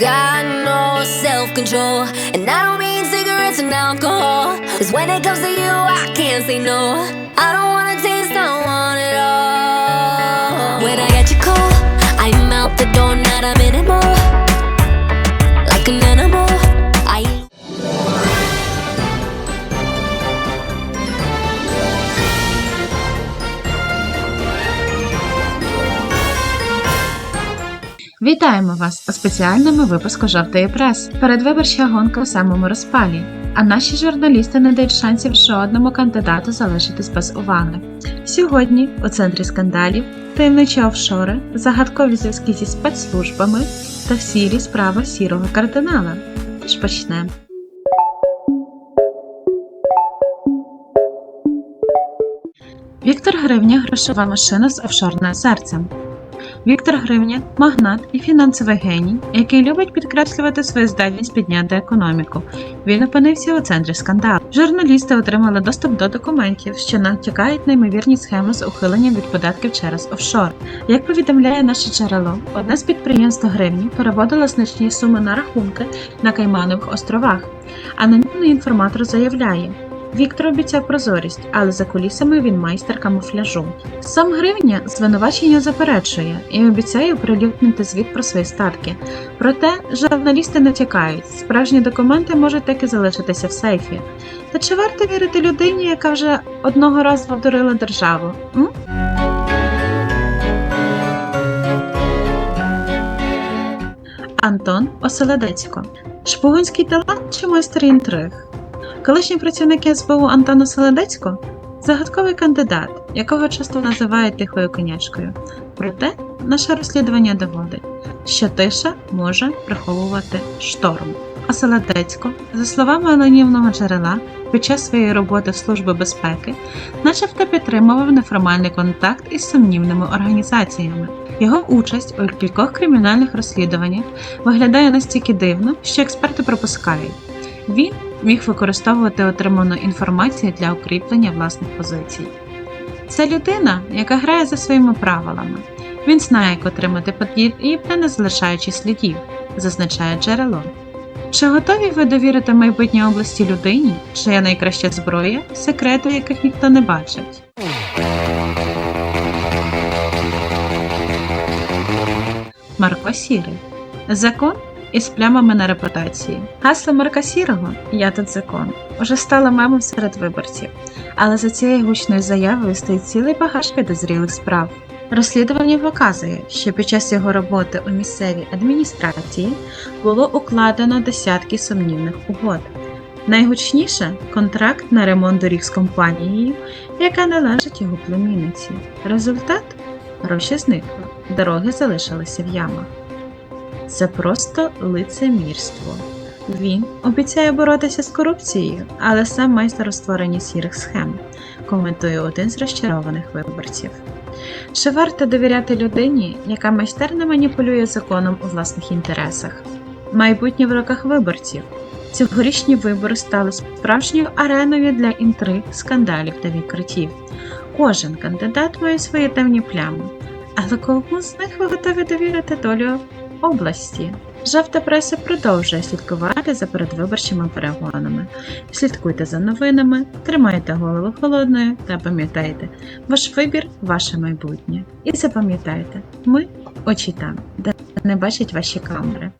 Got no self control, and I don't mean cigarettes and alcohol. Cause when it comes to you, I can't say no. I don't Вітаємо вас у спеціальному випуску жовтої прес. Передвиборча гонка у самому розпалі. А наші журналісти не дають шансів жодному кандидату залишитись без уваги. Сьогодні у центрі скандалів таємничі офшори, загадкові зв'язки зі спецслужбами та сірі справи сірого кардинала. Тож почнемо. Віктор Гривня грошова машина з офшорним серцем. Віктор Гривня магнат і фінансовий геній, який любить підкреслювати свою здатність підняти економіку. Він опинився у центрі скандалу. Журналісти отримали доступ до документів, що натякають на ймовірні схеми з ухиленням від податків через офшор. Як повідомляє наше джерело, одне з підприємств Гривні переводило значні суми на рахунки на Кайманових островах. Анонімний інформатор заявляє. Віктор обіцяв прозорість, але за кулісами він майстер камуфляжу. Сам Гривня звинувачення заперечує і обіцяє оприлюднити звіт про свої статки. Проте журналісти натякають, справжні документи можуть таки залишитися в сейфі. Та чи варто вірити людині, яка вже одного разу обдурила державу? М? Антон Оселедецько. Шпигунський талант чи майстер інтриг? Колишній працівник СБУ Антон Оселедецько загадковий кандидат, якого часто називають тихою конячкою. Проте наше розслідування доводить, що тиша може приховувати шторм. Оселедецько, за словами анонімного джерела, під час своєї роботи в Служби безпеки, начебто підтримував неформальний контакт із сумнівними організаціями. Його участь у кількох кримінальних розслідуваннях виглядає настільки дивно, що експерти пропускають. Він міг використовувати отриману інформацію для укріплення власних позицій. Це людина, яка грає за своїми правилами. Він знає, як отримати потрібне, не залишаючи слідів, зазначає джерело. Чи готові ви довірити майбутнє області людині, чия найкраща зброя, секрети, яких ніхто не бачить? Марко Сірий. Закон із плямами на репутації. Гасло Марка Сірого Я тут закон уже стало мемом серед виборців, але за цією гучною заявою стоїть цілий багаж підозрілих справ. Розслідування показує, що під час його роботи у місцевій адміністрації було укладено десятки сумнівних угод. Найгучніше контракт на ремонт доріг з компанією, яка належить його племінниці. Результат гроші зникли, дороги залишилися в ямах. Це просто лицемірство. Він обіцяє боротися з корупцією, але сам майстер у створенні сірих схем, коментує один з розчарованих виборців. Чи варто довіряти людині, яка майстерно маніпулює законом у власних інтересах? Майбутнє в руках виборців. Цьогорічні вибори стали справжньою ареною для інтриг, скандалів та відкриттів. Кожен кандидат має свої темні плями, але кому з них ви готові довірити долю області. Жовта преса продовжує слідкувати за передвиборчими перегонами. Слідкуйте за новинами, тримайте голову холодною та пам'ятайте, ваш вибір ваше майбутнє. І запам'ятайте, ми очі там, де не бачать ваші камери.